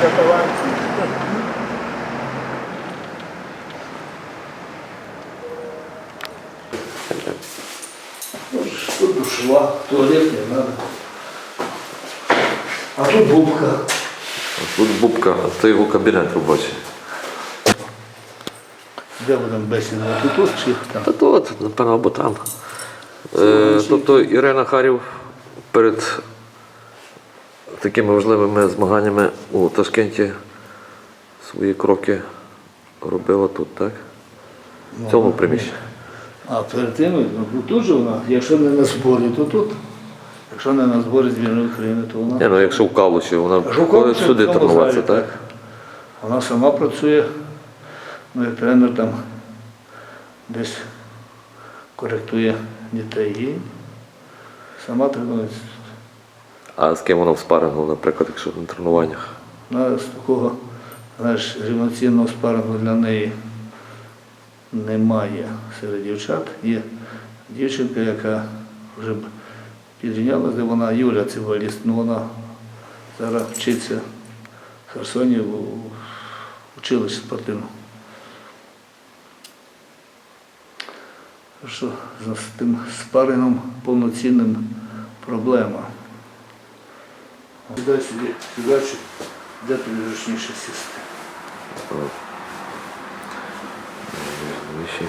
для талантів. Тут душова, туалет не надо. А тут губка. Тут бубка, а це його кабінет робочий. Де будемо бесідувати? Тут чи там? Та то от, напевно, або там. Е, тобто Ірина Харів перед такими важливими змаганнями у Ташкенті свої кроки робила тут, так? В цьому приміщенні. А перед тим, ну тут же вона, якщо не на зборі, то тут. Якщо не на зборі збірної України, то вона. Ні, ну якщо в Калуші, вона Жуков сюди тренуватися, так? Вона сама працює, ну і тренер там десь коректує дітей і сама тренується. А з ким вона в спарингу, наприклад, якщо на тренуваннях? Вона з такого знаєш, рівноцінного спарингу для неї немає серед дівчат. Є дівчинка, яка вже підрівнялася, де вона Юля Циваліст, ну вона зараз вчиться в Херсоні в училищі спортивному. Що з тим спарингом повноцінним проблема. Сюди, сюди, чи- де тобі зручніше сісти. Найважливіші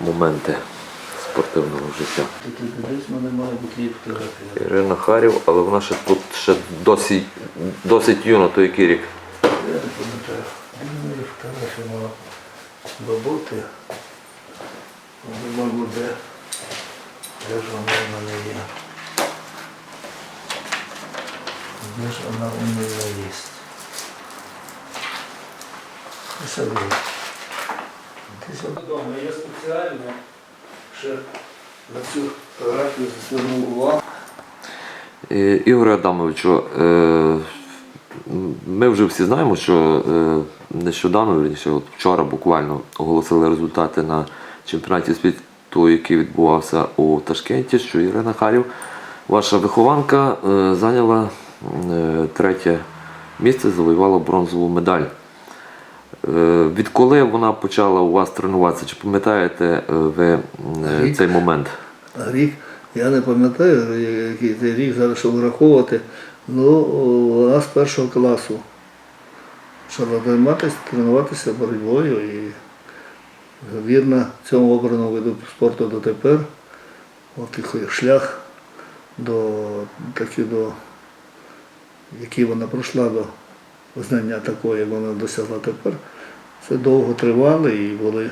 моменти спортивного життя. Ірина Харів, але вона ще тут ще досить, досить юна, то який рік. Я не пам'ятаю. Де в фотографія мала би бути. Вона буде. Де ж вона в мене є? Де ж вона у мене є? Ось один. Десь вдома. Я спеціально ще на цю фотографію звернув увагу. Е, Ігоре Адамовичу, е, ми вже всі знаємо, що е, нещодавно, вірніше, от вчора буквально оголосили результати на чемпіонаті світу, який відбувався у Ташкенті, що Ірина Харів, ваша вихованка, е, зайняла третє місце, завоювала бронзову медаль. Е, Відколи вона почала у вас тренуватися? Чи пам'ятаєте е, ви е, Рік. цей момент? Рік, я не пам'ятаю, який це рік зараз щоб враховувати. Ну, вона з першого класу почала займатися, тренуватися боротьбою і вірна цьому обраному виду спорту дотепер. От їх шлях до такий до який вона пройшла до знання такого, як вона досягла тепер. Це довго тривало і були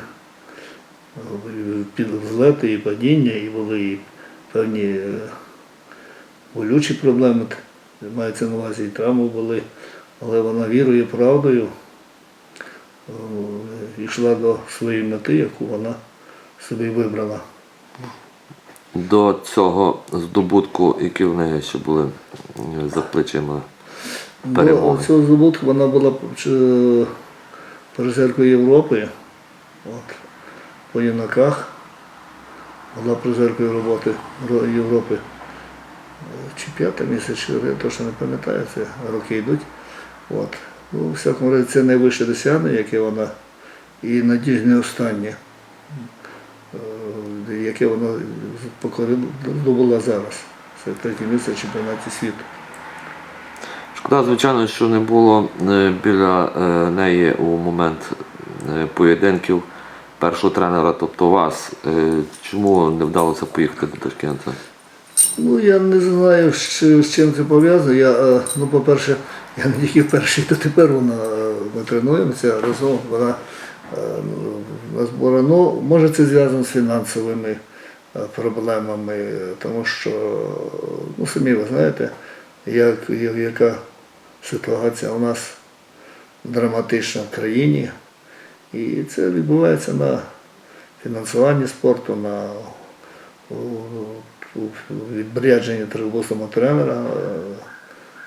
під злети і падіння, і були і певні е, болючі проблеми, мається на увазі і травми були, але вона вірою правдою е, йшла до своєї мети, яку вона собі вибрала. До цього здобутку, які в неї ще були м, за плечима До цього здобутку вона була е, призеркою Європи от, по юнаках. Була призеркою роботи Європи. Е, Чи п'яте місяць, чи я точно не пам'ятаю, це роки йдуть. От. Ну, у всякому разі, це найвище досягнення, яке вона, і надіюсь, не останнє, е, яке покорила, здобула зараз. Це третє місце в чемпіонаті світу. Шкода, звичайно, що не було е, біля е, неї у момент е, поєдинків першого тренера, тобто вас. Чому не вдалося поїхати до Ташкента? Ну, я не знаю, з чим це пов'язано. Я, ну, по-перше, я не тільки перший, то тепер вона ми тренуємося разом. Вона на зборах. Ну, може, це зв'язано з фінансовими е, проблемами, е, тому що, ну, самі ви знаєте, як, яка ситуація у нас драматична в країні. І це відбувається на фінансуванні спорту, на відрядженні трибусного тренера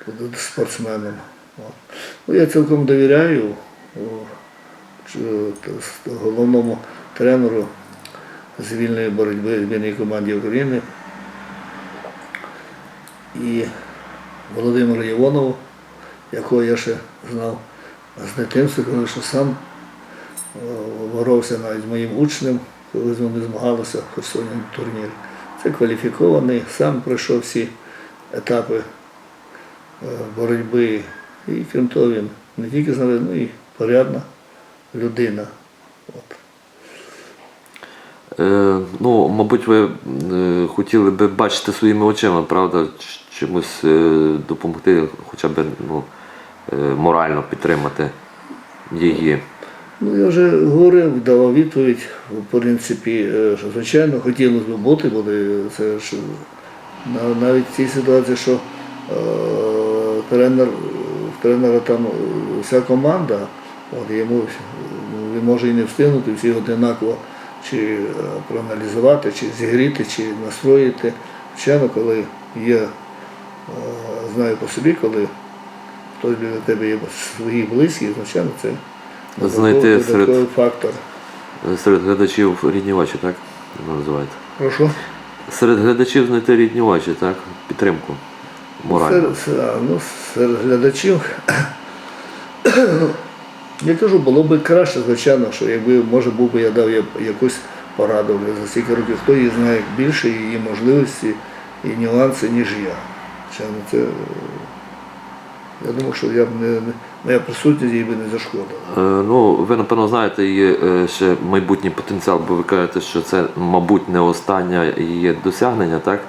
е, спортсменам. Ну, я цілком довіряю головному тренеру з вільної боротьби збірної команді України і Володимиру Євонову, якого я ще знав з дитинства, коли що сам е, боровся навіть з моїм учнем, коли з ними змагалися в Херсоні турнірі. Це кваліфікований, сам пройшов всі етапи е, боротьби. І крім того, він не тільки знав, ну і порядна людина. От. Е, ну, мабуть, ви е, хотіли би бачити своїми очима, правда, чимось е, допомогти, хоча б ну, е, морально підтримати її. Ну, я вже говорив, давав відповідь. В принципі, е, що звичайно хотілося б бути, бо це ж навіть в цій ситуації, що е, тренер, в тренера там е, вся команда, от йому може і не встигнути всіх одинаково чи е, проаналізувати, чи зігріти, чи настроїти. Звичайно, коли є, е, знаю по собі, коли хтось біля тебе є свої близькі, звичайно, це Знайти серед- фактор. Серед глядачів рідні очі, так? Називаєте? Прошу. Серед глядачів знайти рідні очі, так? Підтримку. Морально. Серед, ну, серед глядачів. Я кажу, було б краще, звичайно, що якби, може, був би я дав якусь пораду за стільки років, хто її знає більше, її можливості і нюанси, ніж я. Це, я думаю, що я б не, моя присутність їй би не зашкодила. Е, Ну, ви напевно знаєте її е, ще майбутній потенціал, бо ви кажете, що це, мабуть, не останнє її досягнення, так?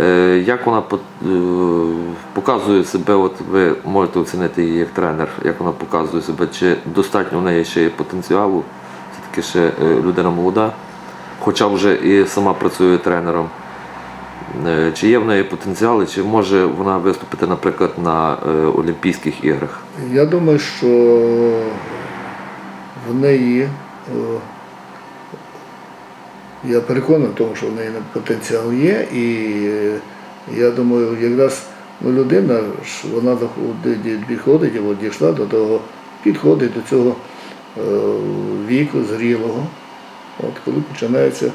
Е, Як вона е, показує себе, от ви можете оцінити її як тренер, як вона показує себе, чи достатньо в неї ще є потенціалу, все-таки ще е, людина молода, хоча вже і сама працює тренером. Чи є в неї потенціали, чи може вона виступити, наприклад, на Олімпійських іграх? Я думаю, що в неї, я переконаний в тому, що в неї потенціал є, і е, я думаю, якраз ну, людина вона підходить, дійшла до того, підходить до цього е, віку зрілого, от коли починається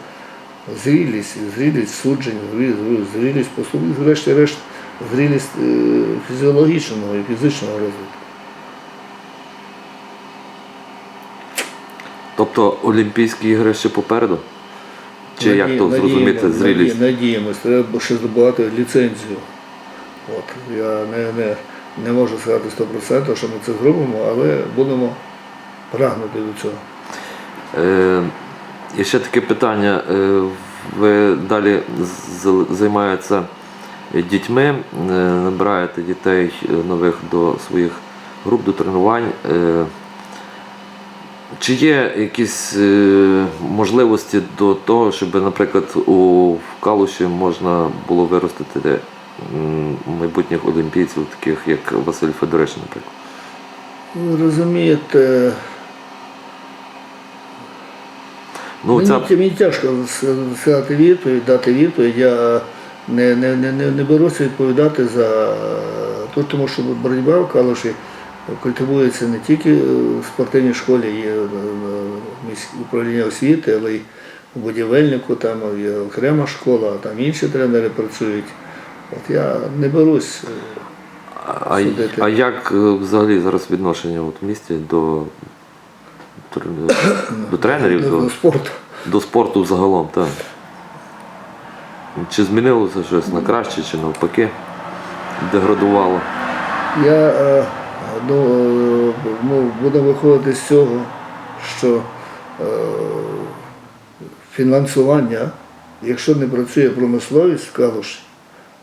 зрілість, зрілість суджень, зрі- зрілість послуги, врешті-решт, зрілість е, фізіологічного і фізичного розвитку. Тобто Олімпійські ігри ще попереду? Чи як Наді- то зрозуміти надіємо- зрілість? наді- Надіємось, треба ще здобувати ліцензію. От, я не, не, не можу сказати 100%, що ми це зробимо, але будемо прагнути до цього. Е, і ще таке питання. Е, ви далі займаєтеся дітьми, е, набираєте дітей е, нових до своїх груп, до тренувань. Е, чи є якісь е, можливості до того, щоб, наприклад, у Калуші можна було виростити майбутніх олімпійців, таких як Василь Федорович, наприклад? Ви розумієте, Ну, мені, ця... мені тяжко с- сказати відповідь, дати відповідь. Я не, не, не, не, не беруся відповідати за то, тому що боротьба в Калуші культивується не тільки в спортивній школі, є е, управління освіти, але й у будівельнику, там є окрема школа, а там інші тренери працюють. От я не берусь. е, А, судити. а як е, взагалі зараз відношення от в місті до, до тренерів, до, до, спорту. до спорту загалом? Так. Чи змінилося щось на краще, чи навпаки деградувало? Я е, ну, е, ну, буду виходити з цього, що е, фінансування, якщо не працює промисловість в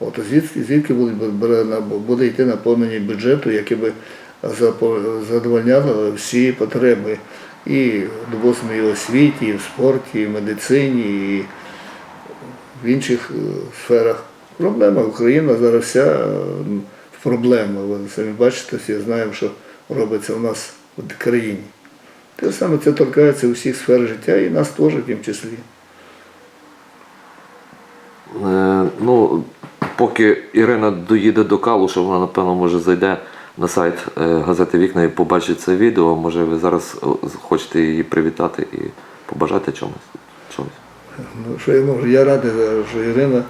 от звідки, звідки буде, буде йти наповнення бюджету, яке би задовольняло всі потреби і допустимо, і освіті, і в спорті, і в медицині, і в інших е, сферах. Проблема Україна зараз вся в проблемах. Ви самі бачите, всі знаємо, що робиться у нас в країні. Те саме це торкається усіх сфер життя і нас теж в тім числі. Е, ну, поки Ірина доїде до Калуша, вона напевно може зайде на сайт е, газети Вікна і побачить це відео. Може ви зараз е, хочете її привітати і побажати чомусь? чомусь. Ну, що я можу? Я радий, що Ірина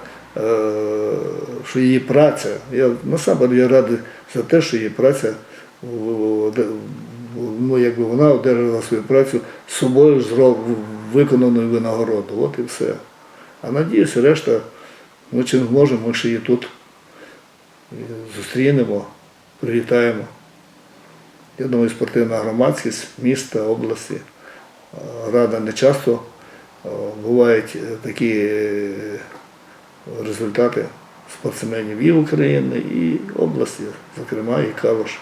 що її праця, я насамперед я радий за те, що її праця ну, якби вона одержала свою працю з собою виконаною винагороду. От і все. А надіюся, решта, ми чим зможемо, ми ще її тут е, зустрінемо, привітаємо. Я думаю, спортивна громадськість міста, області, е, рада не часто е, бувають е, такі е, результати спортсменів і України, і області, зокрема і Калуш.